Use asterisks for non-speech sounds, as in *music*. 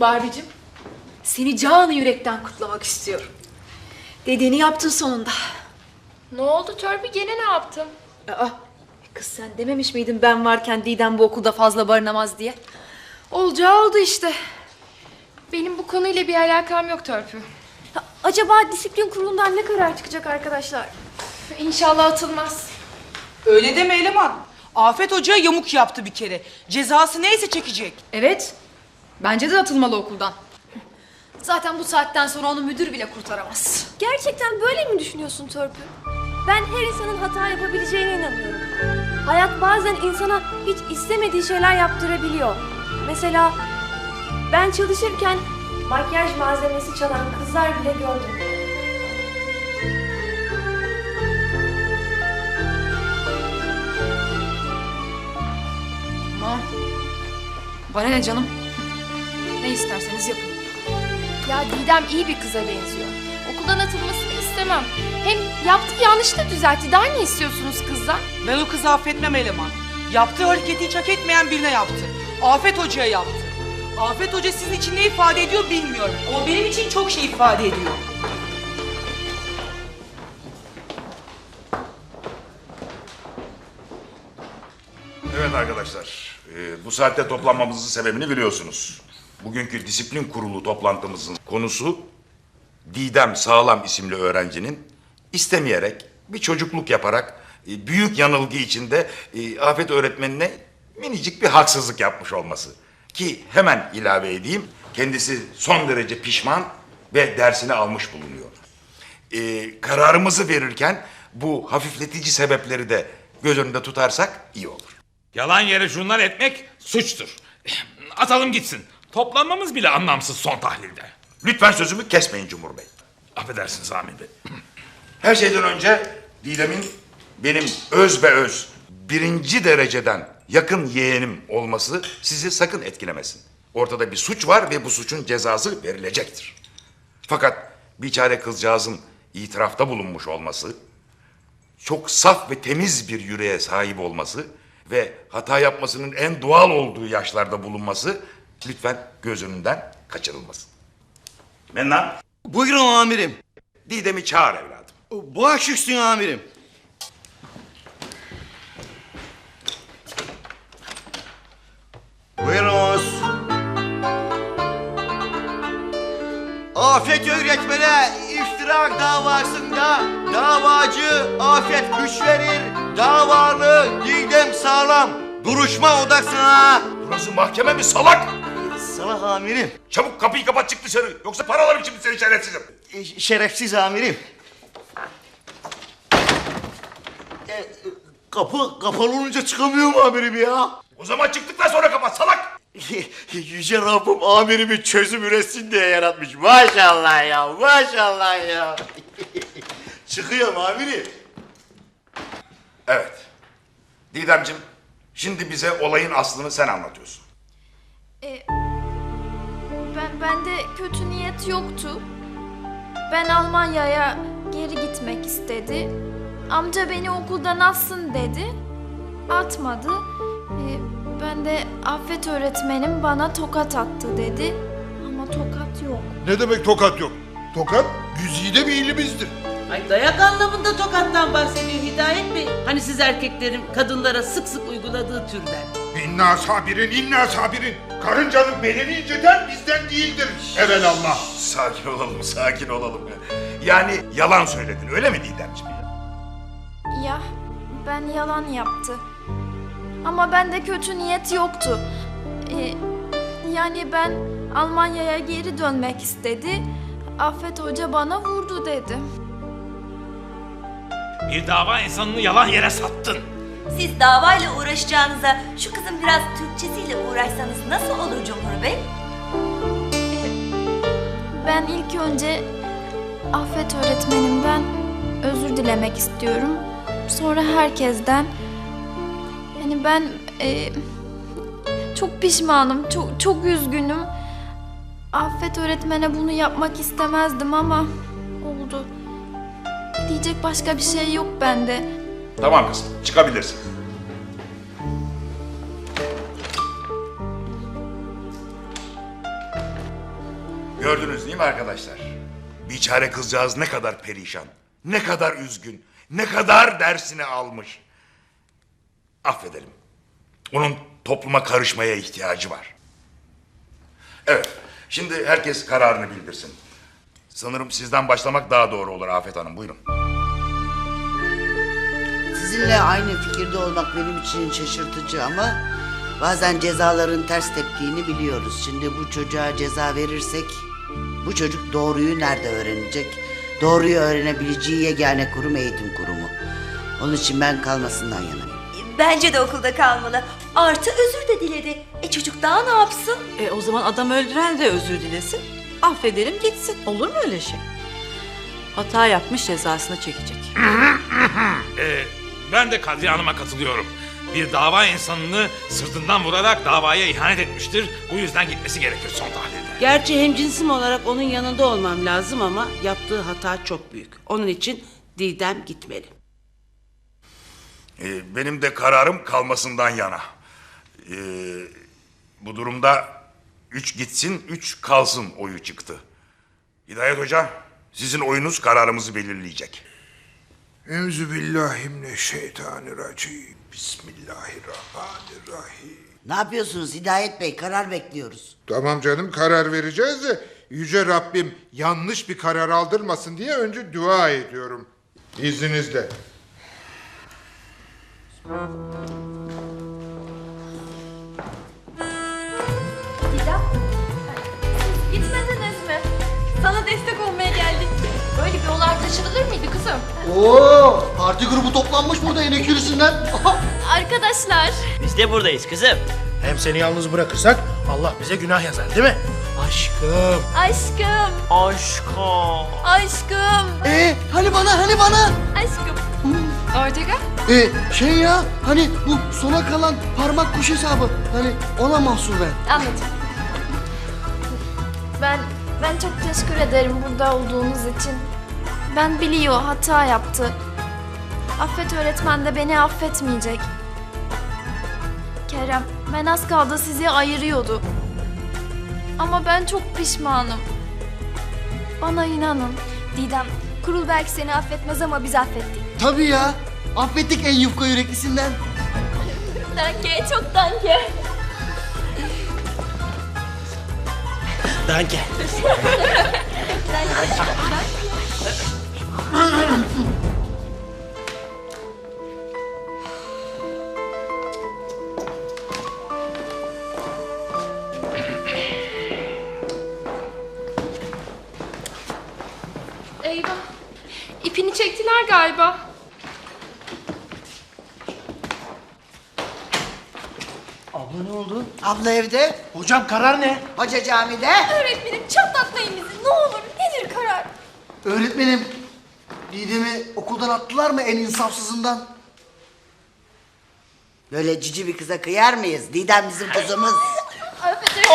Barbie'cim, seni canı yürekten kutlamak istiyorum. Dediğini yaptın sonunda. Ne oldu Törpü gene ne yaptım? Aa, kız sen dememiş miydin ben varken Didem bu okulda fazla barınamaz diye? Olacağı oldu işte. Benim bu konuyla bir alakam yok Törpü. Acaba disiplin kurulundan ne karar çıkacak arkadaşlar? İnşallah atılmaz. Öyle deme eleman. Afet Hoca'ya yamuk yaptı bir kere. Cezası neyse çekecek. Evet, bence de atılmalı okuldan. Zaten bu saatten sonra onu müdür bile kurtaramaz. Gerçekten böyle mi düşünüyorsun Törpü? Ben her insanın hata yapabileceğine inanıyorum. Hayat bazen insana hiç istemediği şeyler yaptırabiliyor. Mesela ben çalışırken makyaj malzemesi çalan kızlar bile gördüm. Aman. Bana ne canım? Ne isterseniz yapın. Ya Didem iyi bir kıza benziyor. Okuldan atılmasını istemem. Hem yaptığı yanlışı da düzeltti. Daha ne istiyorsunuz kızdan? Ben o kızı affetmem eleman. Yaptığı hareketi hiç hak etmeyen birine yaptı. Afet Hoca'ya yaptı. Afet Hoca sizin için ne ifade ediyor bilmiyorum. Ama benim için çok şey ifade ediyor. Evet arkadaşlar, e, bu saatte toplanmamızın sebebini biliyorsunuz. Bugünkü disiplin kurulu toplantımızın konusu Didem Sağlam isimli öğrencinin istemeyerek bir çocukluk yaparak e, büyük yanılgı içinde e, Afet öğretmenine minicik bir haksızlık yapmış olması. Ki hemen ilave edeyim, kendisi son derece pişman ve dersini almış bulunuyor. E, kararımızı verirken bu hafifletici sebepleri de göz önünde tutarsak iyi olur. Yalan yere şunlar etmek suçtur. *clears throat* Atalım gitsin. Toplanmamız bile anlamsız son tahlilde. Lütfen sözümü kesmeyin Cumhur Bey. Affedersiniz Amir Bey. Her şeyden önce Didem'in benim öz be öz birinci dereceden yakın yeğenim olması sizi sakın etkilemesin. Ortada bir suç var ve bu suçun cezası verilecektir. Fakat biçare kızcağızın itirafta bulunmuş olması, çok saf ve temiz bir yüreğe sahip olması ve hata yapmasının en doğal olduğu yaşlarda bulunması lütfen göz önünden kaçırılmasın. Mennan, Buyurun amirim. Didem'i çağır evladım. Baş üstüne amirim. Buyurunuz. Afet öğretmene iftira davasında davacı Afet güç verir, davalı Didem sağlam. Duruşma odasına. Burası mahkeme mi salak? Amirim. Çabuk kapıyı kapat çık dışarı. Yoksa paralarım şimdi seni şerefsizim. E, Şerefsiz amirim. E, kapı kapalı olunca çıkamıyorum amirim ya. O zaman çıktıktan sonra kapat salak. *laughs* Yüce Rabbim amirimi çözüm üretsin diye yaratmış. Maşallah ya, maşallah ya. *laughs* Çıkıyorum amirim. Evet. Didemcim şimdi bize olayın aslını sen anlatıyorsun. E, ben bende kötü niyet yoktu. Ben Almanya'ya geri gitmek istedi. Amca beni okuldan atsın dedi. Atmadı. E, ben de Affet öğretmenim bana tokat attı dedi. Ama tokat yok. Ne demek tokat yok? Tokat güzide bir ilimizdir. Ay dayak anlamında tokattan bahsediyor Hidayet Bey. Hani siz erkeklerin kadınlara sık sık uyguladığı türden. İnna sabirin, inna sabirin. Karıncanın belini inciten bizden değildir. Evelallah. Sakin olalım, sakin olalım. Yani yalan söyledin öyle mi Didemciğim? Ya ben yalan yaptı. Ama bende kötü niyet yoktu. E, yani ben Almanya'ya geri dönmek istedi. Affet Hoca bana vurdu dedi. Bir dava insanını yalan yere sattın. Siz davayla uğraşacağınıza şu kızın biraz Türkçesiyle uğraşsanız nasıl olur Cumhur Bey? Ben ilk önce Affet öğretmenimden özür dilemek istiyorum. Sonra herkesten. Yani ben e, çok pişmanım, çok çok üzgünüm. Affet öğretmene bunu yapmak istemezdim ama oldu. Diyecek başka bir şey yok bende. Tamam kızım çıkabilirsin. Gördünüz değil mi arkadaşlar? Biçare kızcağız ne kadar perişan, ne kadar üzgün, ne kadar dersini almış. Affedelim. Onun topluma karışmaya ihtiyacı var. Evet, şimdi herkes kararını bildirsin. Sanırım sizden başlamak daha doğru olur Afet Hanım. Buyurun. Sizinle aynı fikirde olmak benim için şaşırtıcı ama bazen cezaların ters teptiğini biliyoruz. Şimdi bu çocuğa ceza verirsek bu çocuk doğruyu nerede öğrenecek? Doğruyu öğrenebileceği yegane kurum eğitim kurumu. Onun için ben kalmasından yanayım. Bence de okulda kalmalı. Artı özür de diledi. E çocuk daha ne yapsın? E o zaman adam öldüren de özür dilesin. Affederim gitsin. Olur mu öyle şey? Hata yapmış cezasını çekecek. Ee, *laughs* ben de Kadriye Hanım'a katılıyorum. Bir dava insanını sırtından vurarak davaya ihanet etmiştir. Bu yüzden gitmesi gerekir son tahlilde. Gerçi hemcinsim olarak onun yanında olmam lazım ama yaptığı hata çok büyük. Onun için Didem gitmeli. Ee, benim de kararım kalmasından yana. Ee, bu durumda üç gitsin, üç kalsın oyu çıktı. Hidayet Hoca, sizin oyunuz kararımızı belirleyecek. Euzubillahimineşşeytanirracim. Bismillahirrahmanirrahim. Ne yapıyorsunuz Hidayet Bey? Karar bekliyoruz. Tamam canım karar vereceğiz de Yüce Rabbim yanlış bir karar aldırmasın diye önce dua ediyorum. İzninizle. Didem, siz gitmediniz mi? Sana destek olmaya geldik. Böyle bir olay kaçırılır mıydı kızım? Oo, parti grubu toplanmış burada inek yürüsünden. Arkadaşlar. Biz de buradayız kızım. Hem seni yalnız bırakırsak Allah bize günah yazar değil mi? Aşkım. Aşkım, Aşkım. aşkım, Ee, hani bana, hani bana? aşkım. Ortega? Ee, şey ya, hani bu sona kalan parmak kuş hesabı. Hani ona mahsul ben. Anladım. Ben çok teşekkür ederim burada olduğunuz için. Ben biliyor hata yaptı. Affet öğretmen de beni affetmeyecek. Kerem, ben az kaldı sizi ayırıyordu. Ama ben çok pişmanım. Bana inanın. Didem, kurul belki seni affetmez ama biz affettik. Tabii ya. Affettik en yufka yüreklisinden. Danke, çok danke. Danke. Eyvah. İpini çektiler galiba. Abla ne oldu? Abla evde, Hocam karar ne? hoca camide. Öğretmenim çatlatmayın bizi ne olur. Nedir karar? Öğretmenim, Didem'i okuldan attılar mı en insafsızından? Böyle cici bir kıza kıyar mıyız? Didem bizim kızımız. Affet